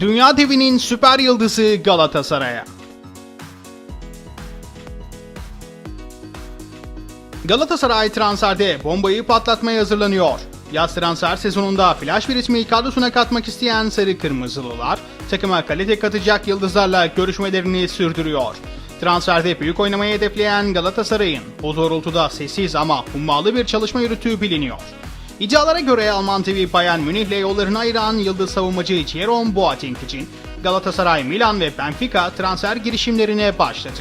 Dünya devinin süper yıldızı Galatasaray'a. Galatasaray transferde bombayı patlatmaya hazırlanıyor. Yaz transfer sezonunda flash bir ismi kadrosuna katmak isteyen Sarı Kırmızılılar, takıma kalite katacak yıldızlarla görüşmelerini sürdürüyor. Transferde büyük oynamayı hedefleyen Galatasaray'ın bu doğrultuda sessiz ama hummalı bir çalışma yürüttüğü biliniyor. İddialara göre Alman TV Bayern Münih'le yollarını ayıran yıldız savunmacı Jerome Boateng için Galatasaray, Milan ve Benfica transfer girişimlerine başladı.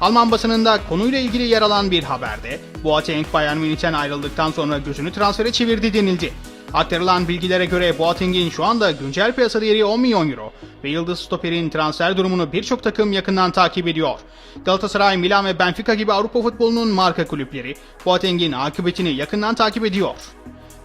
Alman basınında konuyla ilgili yer alan bir haberde Boateng Bayern Münih'ten ayrıldıktan sonra gözünü transfere çevirdi denildi. Aktarılan bilgilere göre Boateng'in şu anda güncel piyasa değeri 10 milyon euro ve Yıldız Stoper'in transfer durumunu birçok takım yakından takip ediyor. Galatasaray, Milan ve Benfica gibi Avrupa futbolunun marka kulüpleri Boateng'in akıbetini yakından takip ediyor.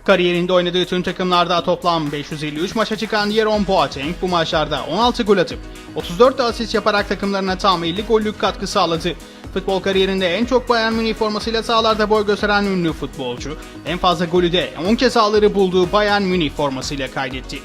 Kariyerinde oynadığı tüm takımlarda toplam 553 maça çıkan Jerome Boateng bu maçlarda 16 gol atıp 34 de asist yaparak takımlarına tam 50 gollük katkı sağladı. Futbol kariyerinde en çok Bayern Münih formasıyla sahalarda boy gösteren ünlü futbolcu, en fazla golü de 10 kez ağları bulduğu Bayern Münih formasıyla kaydetti.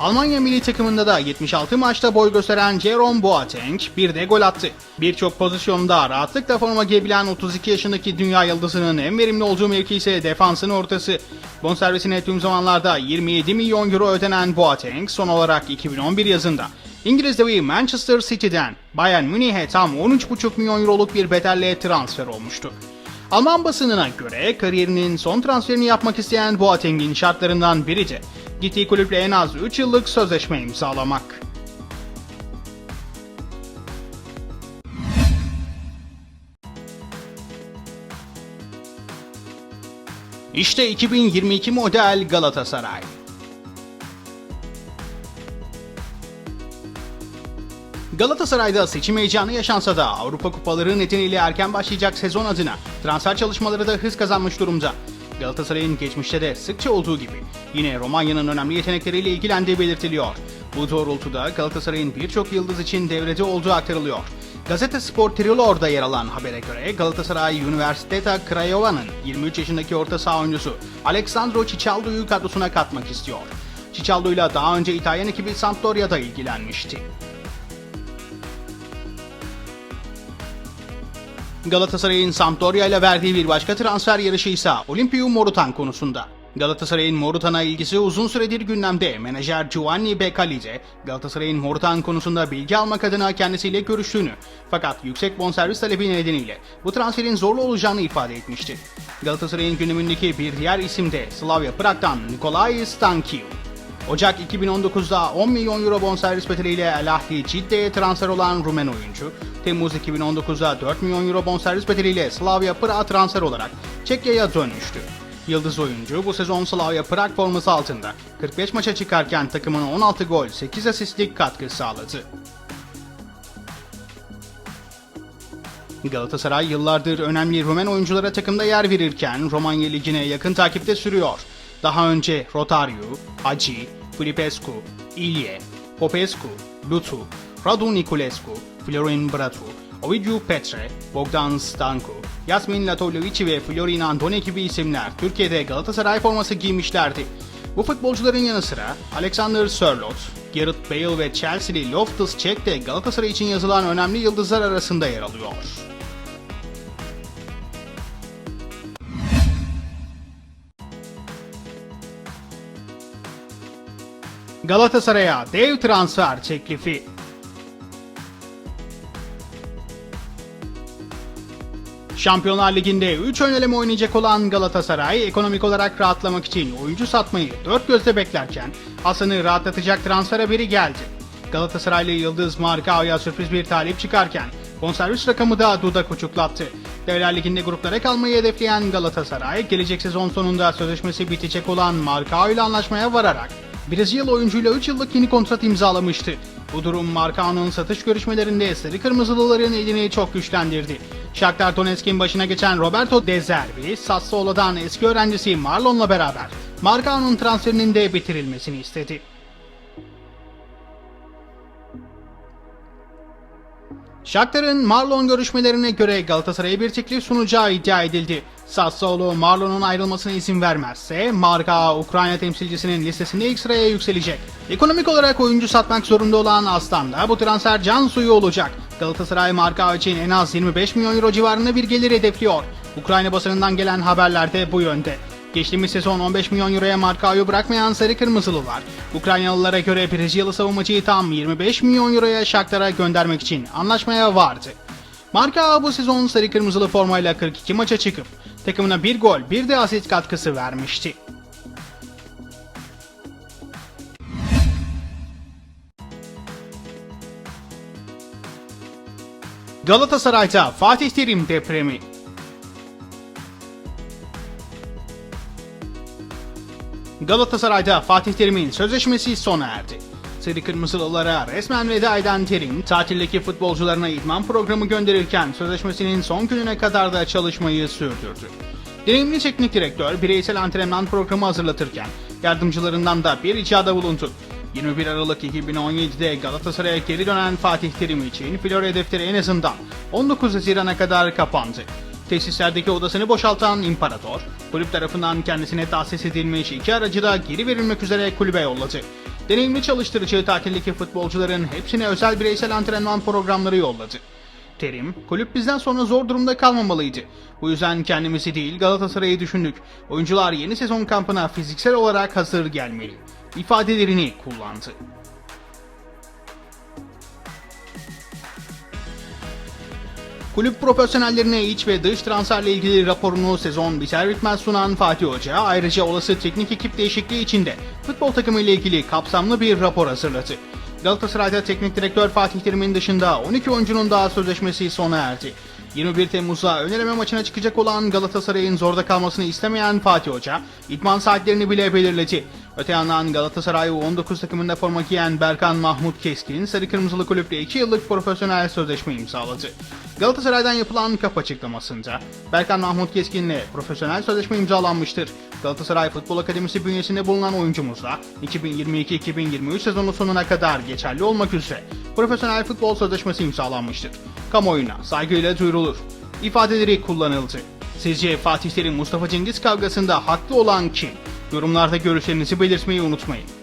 Almanya milli takımında da 76 maçta boy gösteren Jerome Boateng bir de gol attı. Birçok pozisyonda rahatlıkla forma giyebilen 32 yaşındaki dünya yıldızının en verimli olduğu mevki ise defansın ortası. Bonservisine tüm zamanlarda 27 milyon euro ödenen Boateng son olarak 2011 yazında İngiliz devi Manchester City'den Bayern Münih'e tam 13,5 milyon euroluk bir bedelle transfer olmuştu. Alman basınına göre kariyerinin son transferini yapmak isteyen Boateng'in şartlarından biri de gittiği kulüple en az 3 yıllık sözleşme imzalamak. İşte 2022 model Galatasaray. Galatasaray'da seçim heyecanı yaşansa da Avrupa Kupaları nedeniyle erken başlayacak sezon adına transfer çalışmaları da hız kazanmış durumda. Galatasaray'ın geçmişte de sıkça olduğu gibi yine Romanya'nın önemli yetenekleriyle ilgilendiği belirtiliyor. Bu doğrultuda Galatasaray'ın birçok yıldız için devrede olduğu aktarılıyor. Gazete Spor Triolor'da yer alan habere göre Galatasaray Universiteta Craiova'nın 23 yaşındaki orta saha oyuncusu Alexandro Cicaldo'yu kadrosuna katmak istiyor. Cicaldo'yla daha önce İtalyan ekibi Sampdoria'da ilgilenmişti. Galatasaray'ın Sampdoria ile verdiği bir başka transfer yarışı ise Olimpiu Morutan konusunda. Galatasaray'ın Morutan'a ilgisi uzun süredir gündemde. Menajer Giovanni Beccali de Galatasaray'ın Morutan konusunda bilgi almak adına kendisiyle görüştüğünü fakat yüksek bonservis talebi nedeniyle bu transferin zorlu olacağını ifade etmişti. Galatasaray'ın gündemindeki bir diğer isim de Slavia Prag'dan Nikolai Stankiv. Ocak 2019'da 10 milyon euro bonservis bedeliyle El Ahli Cidde'ye transfer olan Rumen oyuncu, Temmuz 2019'da 4 milyon euro bonservis bedeliyle Slavia Prag transfer olarak Çekya'ya dönmüştü. Yıldız oyuncu bu sezon Slavia Prag forması altında 45 maça çıkarken takımına 16 gol 8 asistlik katkı sağladı. Galatasaray yıllardır önemli Rumen oyunculara takımda yer verirken Romanya Ligi'ne yakın takipte sürüyor. Daha önce Rotariu, Hagi, Filipescu, Ilye, Popescu, Lutu, Radu Niculescu, Florin Bratu, Ovidiu Petre, Bogdan Stanku, Yasmin Latovlovici ve Florin Andone gibi isimler Türkiye'de Galatasaray forması giymişlerdi. Bu futbolcuların yanı sıra Alexander Sörloth, Gareth Bale ve Chelsea'li Loftus-Cheek de Galatasaray için yazılan önemli yıldızlar arasında yer alıyor. Galatasaray'a dev transfer teklifi. Şampiyonlar Ligi'nde 3 ön eleme oynayacak olan Galatasaray ekonomik olarak rahatlamak için oyuncu satmayı dört gözle beklerken Hasan'ı rahatlatacak transfer haberi geldi. Galatasaraylı Yıldız Markao'ya sürpriz bir talip çıkarken bonservis rakamı da dudak uçuklattı. Devler Ligi'nde gruplara kalmayı hedefleyen Galatasaray gelecek sezon sonunda sözleşmesi bitecek olan Markao ile anlaşmaya vararak Brezilya oyuncuyla 3 yıllık yeni kontrat imzalamıştı. Bu durum Markao'nun satış görüşmelerinde Sarı Kırmızılıların elini çok güçlendirdi. Shakhtar Donetsk'in başına geçen Roberto De Zerbi, Sassuolo'dan eski öğrencisi Marlon'la beraber Markao'nun transferinin de bitirilmesini istedi. Shakhtar'ın Marlon görüşmelerine göre Galatasaray'a bir teklif sunacağı iddia edildi. Sassuolo Marlon'un ayrılmasına izin vermezse Marka Ukrayna temsilcisinin listesinde ilk sıraya yükselecek. Ekonomik olarak oyuncu satmak zorunda olan Aslan'da bu transfer can suyu olacak. Galatasaray Marka için en az 25 milyon euro civarında bir gelir hedefliyor. Ukrayna basınından gelen haberler de bu yönde. Geçtiğimiz sezon 15 milyon euroya Markao'yu bırakmayan Sarı Kırmızılılar, Ukraynalılara göre Brezilyalı savunmacıyı tam 25 milyon euroya Shakhtar'a göndermek için anlaşmaya vardı. Marka bu sezon sarı kırmızılı formayla 42 maça çıkıp takımına bir gol bir de asist katkısı vermişti. Galatasaray'da Fatih Terim depremi Galatasaray'da Fatih Terim'in sözleşmesi sona erdi. Sarı Kırmızılılara resmen veda eden Terim, tatildeki futbolcularına idman programı gönderirken sözleşmesinin son gününe kadar da çalışmayı sürdürdü. Deneyimli teknik direktör bireysel antrenman programı hazırlatırken yardımcılarından da bir icada bulundu. 21 Aralık 2017'de Galatasaray'a geri dönen Fatih Terim için Florya defteri en azından 19 Haziran'a kadar kapandı. Tesislerdeki odasını boşaltan İmparator, kulüp tarafından kendisine tahsis edilmiş iki aracı da geri verilmek üzere kulübe yolladı. Deneyimli çalıştırıcı tatildeki futbolcuların hepsine özel bireysel antrenman programları yolladı. Terim, kulüp bizden sonra zor durumda kalmamalıydı. Bu yüzden kendimizi değil Galatasaray'ı düşündük. Oyuncular yeni sezon kampına fiziksel olarak hazır gelmeli. ifadelerini kullandı. Kulüp profesyonellerine iç ve dış transferle ilgili raporunu sezon biter bitmez sunan Fatih Hoca ayrıca olası teknik ekip değişikliği içinde futbol takımı ile ilgili kapsamlı bir rapor hazırladı. Galatasaray'da teknik direktör Fatih Terim'in dışında 12 oyuncunun daha sözleşmesi sona erdi. 21 Temmuz'da önereme maçına çıkacak olan Galatasaray'ın zorda kalmasını istemeyen Fatih Hoca, idman saatlerini bile belirledi. Öte yandan Galatasaray U19 takımında forma giyen Berkan Mahmut Keskin, Sarı Kırmızılı Kulüp'le 2 yıllık profesyonel sözleşme imzaladı. Galatasaray'dan yapılan kap açıklamasında Berkan Mahmut Keskin'le profesyonel sözleşme imzalanmıştır. Galatasaray Futbol Akademisi bünyesinde bulunan oyuncumuzla 2022-2023 sezonu sonuna kadar geçerli olmak üzere profesyonel futbol sözleşmesi imzalanmıştır. Kamuoyuna saygıyla duyurulur. İfadeleri kullanıldı. Sizce Fatih Terim Mustafa Cengiz kavgasında haklı olan kim? Yorumlarda görüşlerinizi belirtmeyi unutmayın.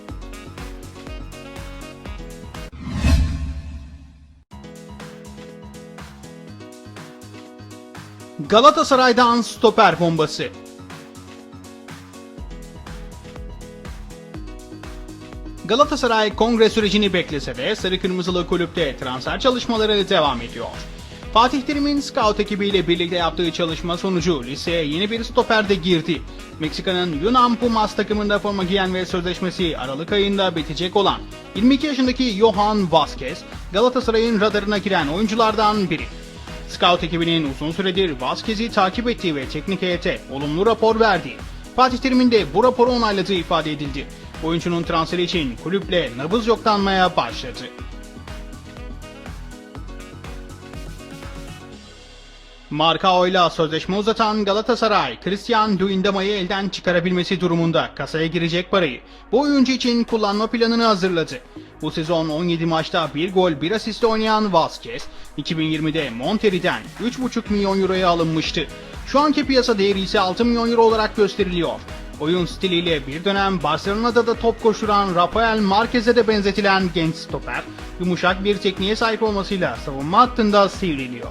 Galatasaray'dan stoper bombası. Galatasaray kongre sürecini beklese de Sarı Kırmızılı kulüpte transfer çalışmaları devam ediyor. Fatih Terim'in scout ekibiyle birlikte yaptığı çalışma sonucu liseye yeni bir stoper de girdi. Meksika'nın Yunan Pumas takımında forma giyen ve sözleşmesi Aralık ayında bitecek olan 22 yaşındaki Johan Vazquez, Galatasaray'ın radarına giren oyunculardan biri. Scout ekibinin uzun süredir Vazquez'i takip ettiği ve teknik heyete olumlu rapor verdiği, Fatih Terim'in de bu raporu onayladığı ifade edildi. Oyuncunun transferi için kulüple nabız yoklanmaya başladı. Marka oyla sözleşme uzatan Galatasaray, Christian Luyendama'yı elden çıkarabilmesi durumunda kasaya girecek parayı bu oyuncu için kullanma planını hazırladı. Bu sezon 17 maçta 1 gol 1 asistle oynayan Vazquez, 2020'de Monterrey'den 3,5 milyon euroya alınmıştı. Şu anki piyasa değeri ise 6 milyon euro olarak gösteriliyor. Oyun stiliyle bir dönem Barcelona'da da top koşuran Rafael Marquez'e de benzetilen genç stoper, yumuşak bir tekniğe sahip olmasıyla savunma hattında sivriliyor.